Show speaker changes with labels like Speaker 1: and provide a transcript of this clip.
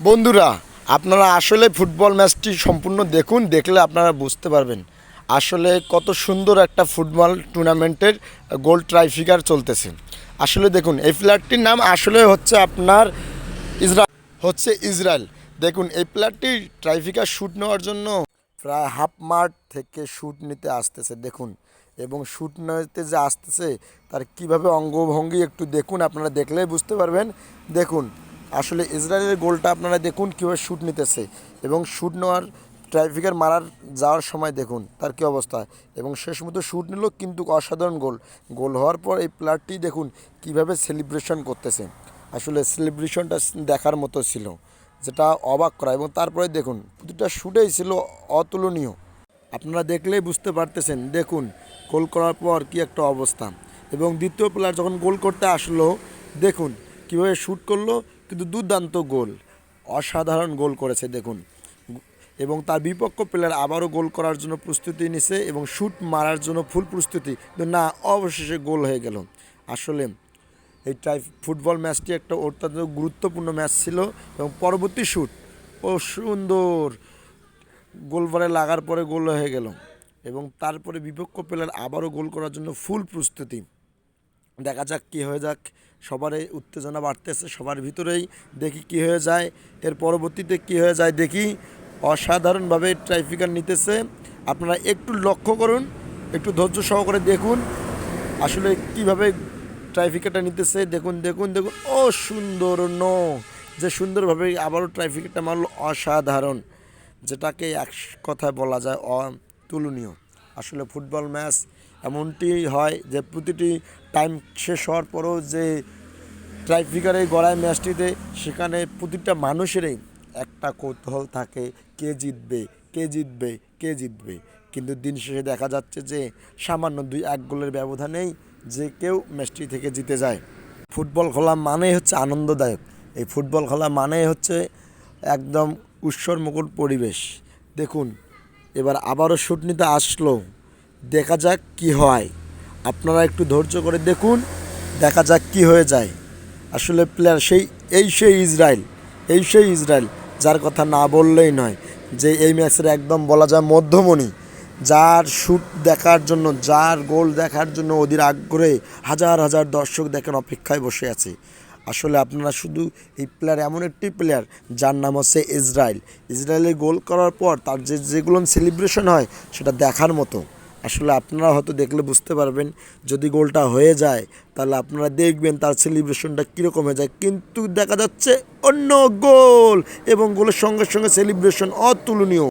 Speaker 1: বন্ধুরা, আপনারা আসলে ফুটবল ম্যাচটি সম্পূর্ণ দেখুন, দেখলে আপনারা বুঝতে পারবেন। আসলে কত সুন্দর একটা ফুটবল টুর্নামেন্টের গোল ট্রাইফিকার চলতেছে। আসলে দেখুন, এই প্লেয়ারটির নাম আসলে হচ্ছে আপনার ইসরায়েল হচ্ছে ইসরায়েল। দেখুন, এই প্লেয়ারটি ট্রাইফিকার শ্যুট নেওয়ার জন্য প্রায় হাফ মার্ট থেকে শ্যুট নিতে আসতেছে, দেখুন। এবং শ্যুট নিতে যে আসতেছে, তার কীভাবে অঙ্গভঙ্গি একটু দেখুন, আপনারা দেখলেই বুঝতে পারবেন। দেখুন আসলে ইসরায়েলের গোলটা আপনারা দেখুন কীভাবে শ্যুট নিতেছে। এবং শ্যুট নেওয়ার ট্রাফিকের মারার যাওয়ার সময় দেখুন তার কী অবস্থা। এবং শেষ মতো শ্যুট নিল কিন্তু অসাধারণ গোল। গোল হওয়ার পর এই প্লেয়ারটি দেখুন কীভাবে সেলিব্রেশন করতেছে। আসলে সেলিব্রেশনটা দেখার মতো ছিল, যেটা অবাক করা। এবং তারপরে দেখুন, প্রতিটা শ্যুটেই ছিল অতুলনীয়। আপনারা দেখলেই বুঝতে পারতেছেন, দেখুন গোল করার পর কি একটা অবস্থা। এবং দ্বিতীয় প্লেয়ার যখন গোল করতে আসলো, দেখুন কীভাবে শ্যুট করল কিন্তু দুর্দান্ত গোল। অসাধারণ গোল করেছে, দেখুন। এবং তার বিপক্ষ প্লেয়ার আবারও গোল করার জন্য প্রস্তুতি নিছে এবং শ্যুট মারার জন্য ফুল প্রস্তুতি। কিন্তু না, অবশেষে গোল হয়ে গেল। আসলে এই টাইপ ফুটবল ম্যাচটি একটা অত্যন্ত গুরুত্বপূর্ণ ম্যাচ ছিল এবং পরবর্তী শ্যুট ও সুন্দর গোলবারে লাগার পরে গোল হয়ে গেল। এবং তারপরে বিপক্ষ প্লেয়ার আবারও গোল করার জন্য ফুল প্রস্তুতি। দেখা যাক কী হয়ে যাক। সবারই উত্তেজনা বাড়তেছে, সবার ভিতরেই দেখি কি হয়ে যায়। এর পরবর্তীতে কি হয়ে যায় দেখি। অসাধারণভাবে ট্রাইফিকার নিতেছে। আপনারা একটু লক্ষ্য করুন, একটু ধৈর্য সহকারে দেখুন। আসলে কীভাবে ট্রাইফিকারটা নিতেছে, দেখুন দেখুন দেখুন। ও সুন্দর, নো। যে সুন্দরভাবে আবারও ট্রাইফিকারটা মারলো, অসাধারণ। যেটাকে এক কথায় বলা যায় অতুলনীয়। আসলে ফুটবল ম্যাচ এমনটি হয় যে প্রতিটি টাইম শেষ হওয়ার পরও যে ট্রাইফিকারে গড়ায় ম্যাচটিতে, সেখানে প্রতিটা মানুষেরই একটা কৌতূহল থাকে, কে জিতবে কে জিতবে কে জিতবে। কিন্তু দিন শেষে দেখা যাচ্ছে যে সামান্য দুই এক গোলের ব্যবধানেই যে কেউ ম্যাচটি থেকে জিতে যায়। ফুটবল খেলা মানেই হচ্ছে আনন্দদায়ক। এই ফুটবল খেলা মানেই হচ্ছে একদম উৎসর পরিবেশ। দেখুন, এবার আবারও শুট নিতে আসলো। দেখা যাক কি হয়। আপনারা একটু ধৈর্য করে দেখুন, দেখা যাক কি হয়ে যায়। আসলে প্লেয়ার সেই, এই সেই ইসরায়েল, এই সেই ইসরায়েল, যার কথা না বললেই নয় যে এই ম্যাচের একদম বলা যায় মধ্যমণি, যার শ্যুট দেখার জন্য, যার গোল দেখার জন্য ওদের আগ্রহে হাজার হাজার দর্শক দেখেন অপেক্ষায় বসে আছে। আসলে আপনারা শুধু এই প্লেয়ার এমন একটি প্লেয়ার, যার নাম হচ্ছে ইসরায়েল। ইসরায়েলে গোল করার পর তার যে, যেগুলো সেলিব্রেশন হয়, সেটা দেখার মতো। আসলে আপনারা হয়তো দেখলে বুঝতে পারবেন, যদি গোলটা হয়ে যায়, তাহলে আপনারা দেখবেন তার সেলিব্রেশনটা কীরকম হয়ে যায়। কিন্তু দেখা যাচ্ছে অন্য গোল এবং গোলের সঙ্গে সঙ্গে সেলিব্রেশন অতুলনীয়।